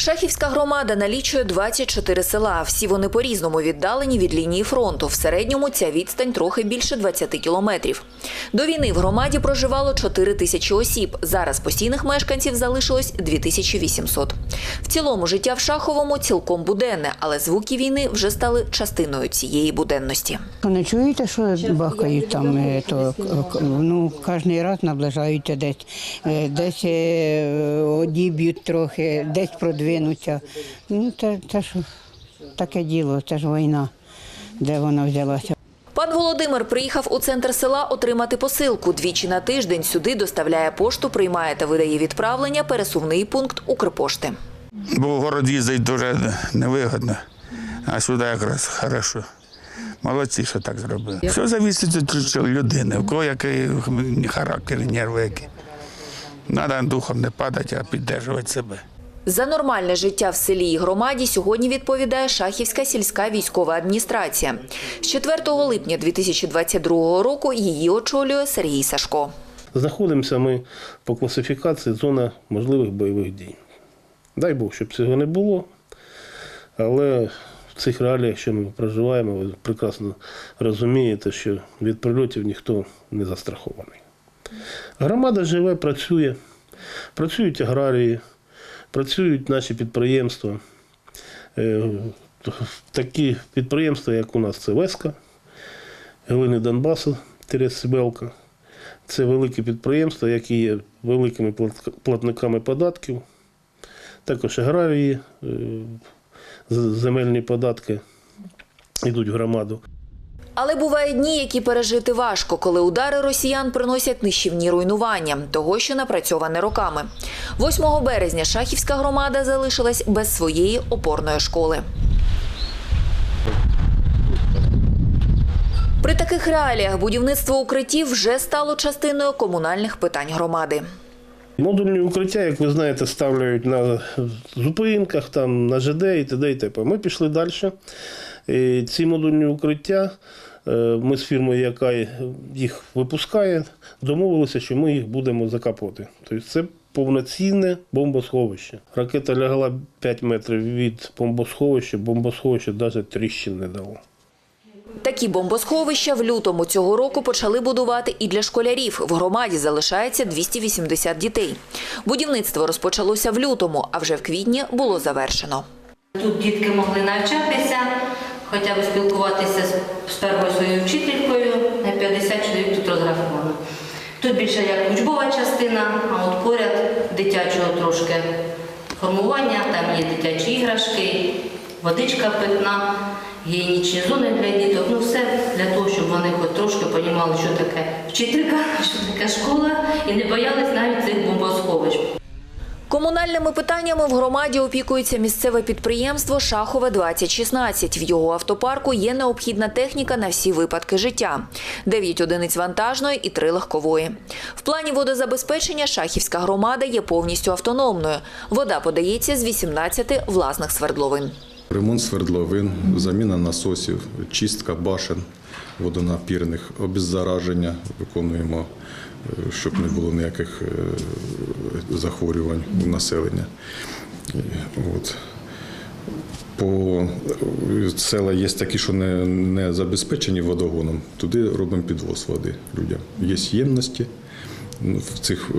Шахівська громада налічує 24 села. Всі вони по-різному віддалені від лінії фронту. В середньому ця відстань трохи більше 20 кілометрів. До війни в громаді проживало 4 тисячі осіб. Зараз постійних мешканців залишилось 2800. В цілому життя в Шаховому цілком буденне, але звуки війни вже стали частиною цієї буденності. Не чуєте, що бахають там? е, То, ну, кожен раз наближаються десь. Е, Десь е, одіб'ють трохи, десь продвинуться. Ну, це, це ж таке діло, це ж війна, де вона взялася. Пан Володимир приїхав у центр села отримати посилку. Двічі на тиждень сюди доставляє пошту, приймає та видає відправлення пересувний пункт Укрпошти. Бо в город їздити дуже невигодно, а сюди якраз хорошо. Молодці, що так зробили. Все залежить від людини, в кого який характер, нерви які. Треба духом не падати, а підтримувати себе. За нормальне життя в селі і громаді сьогодні відповідає Шахівська сільська військова адміністрація. З 4 липня 2022 року її очолює Сергій Сашко. Знаходимося ми по класифікації зона можливих бойових дій. Дай Бог, щоб цього не було, але в цих реаліях, що ми проживаємо, ви прекрасно розумієте, що від прильотів ніхто не застрахований. Громада живе, працює, працюють аграрії, працюють наші підприємства. Е, Такі підприємства, як у нас, це Веска, Глини Донбасу, Тересибелка. Це великі підприємства, які є великими платниками податків. Також аграрії, е, земельні податки йдуть в громаду. Але бувають дні, які пережити важко, коли удари росіян приносять нищівні руйнування того, що напрацьоване роками. 8 березня Шахівська громада залишилась без своєї опорної школи. При таких реаліях будівництво укриттів вже стало частиною комунальних питань громади. Модульні укриття, як ви знаєте, ставляють на зупинках, там, на ЖД і т.д. і т.п. Ми пішли далі. І ці модульні укриття, е, ми з фірмою, яка їх випускає, домовилися, що ми їх будемо закапувати. Тобто це повноцінне бомбосховище. Ракета лягла 5 метрів від бомбосховища, бомбосховище навіть тріщин не дало. Такі бомбосховища в лютому цього року почали будувати і для школярів. В громаді залишається 280 дітей. Будівництво розпочалося в лютому, а вже в квітні було завершено. Тут дітки могли навчатися, хоча б спілкуватися з, першою своєю вчителькою, на 50 чоловік тут розраховано. Тут більше як учбова частина, а от поряд дитячого трошки формування, там є дитячі іграшки, водичка питна, гігієнічні зони для діток. Ну все для того, щоб вони хоч трошки розуміли, що таке вчителька, що таке школа, і не боялись навіть цих бомбосховищ. Комунальними питаннями в громаді опікується місцеве підприємство Шахове 2016 В його автопарку є необхідна техніка на всі випадки життя: 9 одиниць вантажної і 3 легкової. В плані водозабезпечення Шахівська громада є повністю автономною. Вода подається з 18 власних свердловин. Ремонт свердловин, заміна насосів, чистка башен водонапірних, обеззараження виконуємо, е, щоб не було ніяких е, захворювань у населення. От. По е, села є такі, що не, не забезпечені водогоном. Туди робимо підвоз води людям. Є ємності ну, в цих е,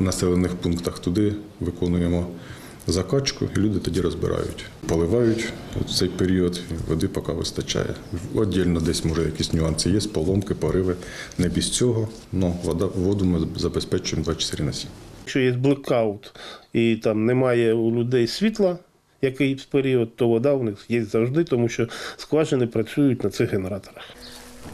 населених пунктах. Туди виконуємо закачку, і люди тоді розбирають. Поливають цей період, води поки вистачає. Отдільно десь може якісь нюанси є, поломки, пориви. Не без цього, але вода, воду ми забезпечуємо 24 на 7. Якщо є блекаут і там немає у людей світла, якийсь період, то вода у них є завжди, тому що скважини працюють на цих генераторах.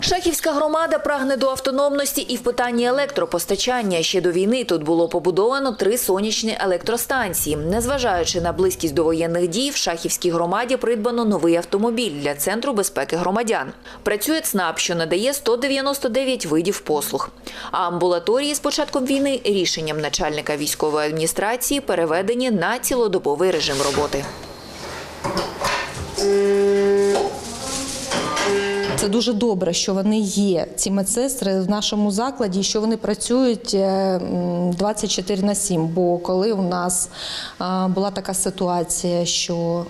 Шахівська громада прагне до автономності і в питанні електропостачання. Ще до війни тут було побудовано три сонячні електростанції. Незважаючи на близькість до воєнних дій, в Шахівській громаді придбано новий автомобіль для центру безпеки громадян. Працює ЦНАП, що надає 199 видів послуг. А амбулаторії з початком війни рішенням начальника військової адміністрації переведені на цілодобовий режим роботи. Це дуже добре, що вони є, ці медсестри в нашому закладі, що вони працюють е, 24 на 7. Бо коли у нас е, була така ситуація, що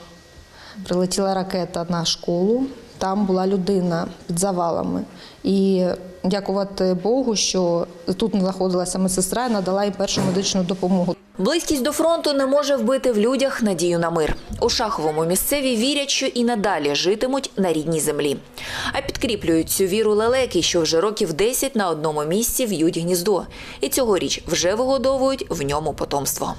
прилетіла ракета на школу, там була людина під завалами. І дякувати Богу, що тут знаходилася медсестра і надала їм першу медичну допомогу. Близькість до фронту не може вбити в людях надію на мир. У Шаховому місцеві вірять, що і надалі житимуть на рідній землі. А підкріплюють цю віру лелеки, що вже років 10 на одному місці в'ють гніздо. І цьогоріч вже вигодовують в ньому потомство.